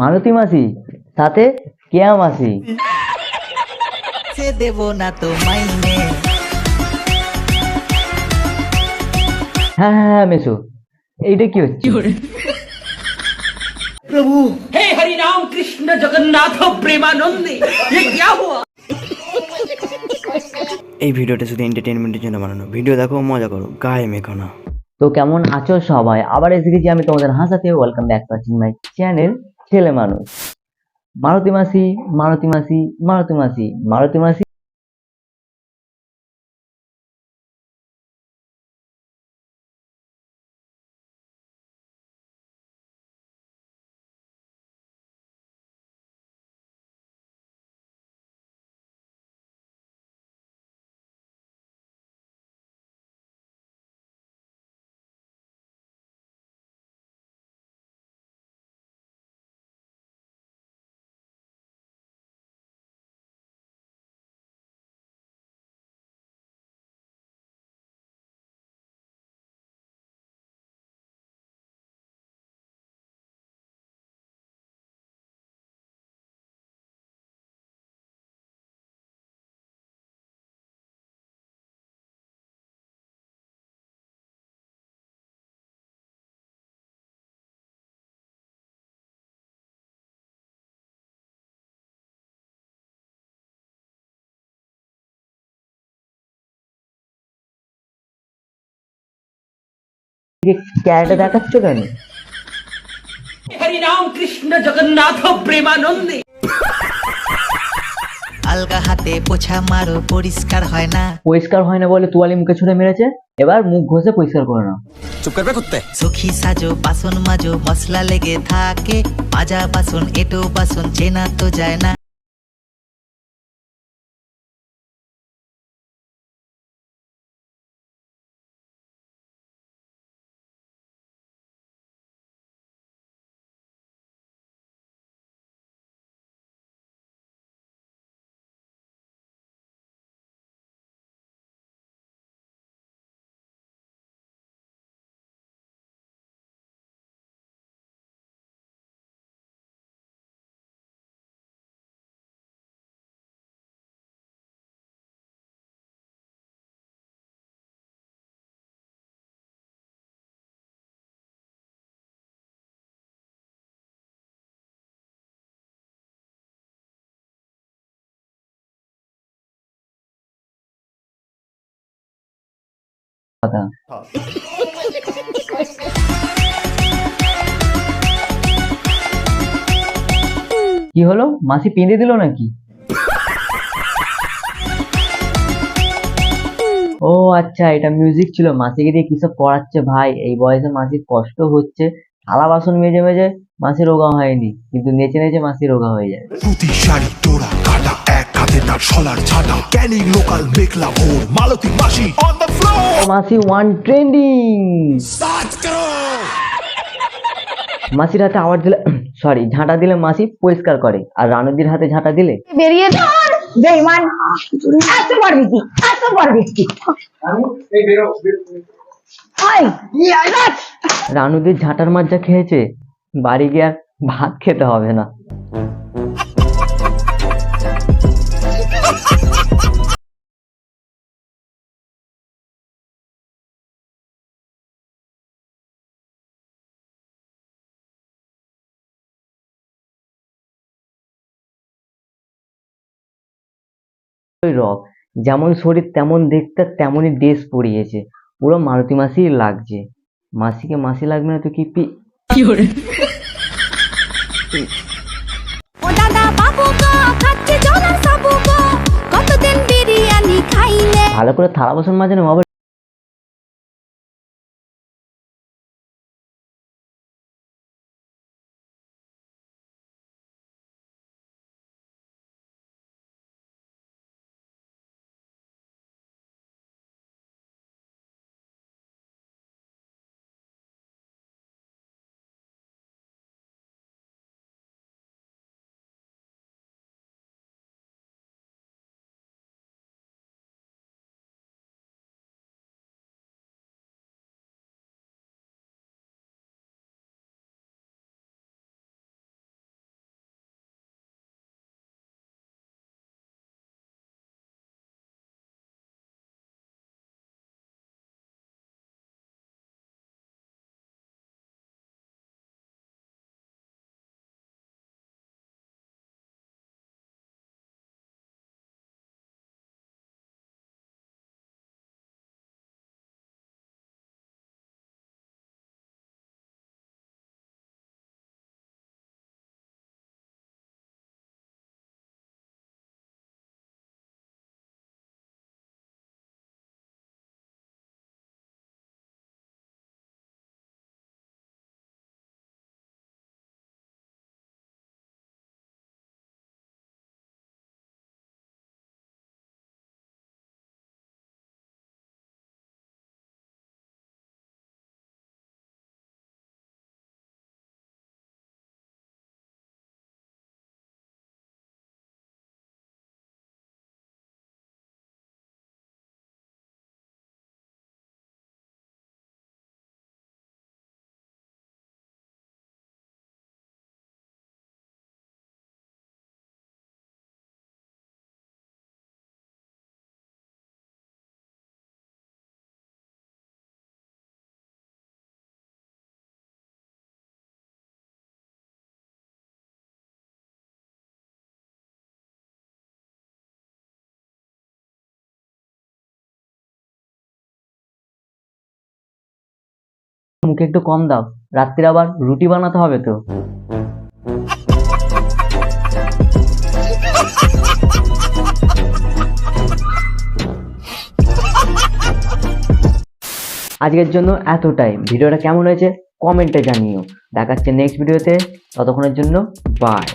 মারুতি মাসি? সাথে কেয়া মাসি? দেব না তো মাইনে। হ্যাঁ হ্যাঁ হ্যাঁ মেসো। এইটা কি হচ্ছে? প্রভু। হে হরি রাম কৃষ্ণ জগন্নাথ প্রেমানন্দে এই ভিডিওটা শুধু এন্টারটেনমেন্টের জন্য বানানো। ভিডিও দেখো মজা করো। গায়ে মেখো তো কেমন আছো সবাই? আবার এসে গেছি আমি তোমাদের হাসাতে। Welcome back to my channel ছেলে মানুষ মারুতি মাসি মারুতি মাসি মারুতি মাসি মারুতি মাসি। ক্যারেটে দেখাচ্ছ কেন? হরিনাম কৃষ্ণ জগন্নাথ প্রেমানন্দে। আলগা হাতে পোছা মারো পরিষ্কার হয় না। পরিষ্কার হয় না বলে তুয়ালি মুখে ছুড়ে মেরেছে? এবার মুখ ঘষে পরিষ্কার করে নাও চুপ করবে কুত্তে? সখী সাজো বাসন মাজো মশলা লেগে থাকে। পাজা বাসন এটো বাসন চেনা তো যায় না। কথা কি হলো? মাসি পেঁদে দিল নাকি? ও আচ্ছা এটা মিউজিক ছিল। মাসিকে দিয়ে কিসব পড়াচ্ছে ভাই? এই বয়সে মাসির কষ্ট হচ্ছে। থালা বাসন মেজে মেজে মাসি রোগা হয়নি কিন্তু নেচে নেচে মাসি রোগা হয়ে যায়। হাতে তার সলার ছাটা ক্যানিং লোকাল মেঘলা ভোর মালতী মাসি অন দ্য ফ্লোর মাসি ওয়ান ট্রেন্ডিং মাসির হাতে আওয়াজ দিলে সরি ঝাঁটা দিলে মাসি পরিষ্কার করে আর রানুদির হাতে ঝাঁটা দিলে? বেরিয়ে ধর। বেইমান। এত পারবি কি এত পারবি কি! রানুদির ঝাঁটার যা খেয়েছে বাড়ি গিয়ে আর ভাত খেতে হবে না। রক। যেমন শরীর তেমন দেখতে তেমনই ড্রেস পরিয়েছে। পুরো মারুতি মাসি লাগছে। মাসিকে মাসি লাগবে না তো কি পি ভালো করে থালা বাসন মাঝে না মুখে একটু কম দাও। রাত্রির আবার রুটি বানাতে হবে তো। আজকের জন্য এতটাই। ভিডিওটা কেমন হয়েছে কমেন্টে জানিও। দেখাচ্ছে নেক্সট ভিডিওতে ততক্ষণের জন্য বাই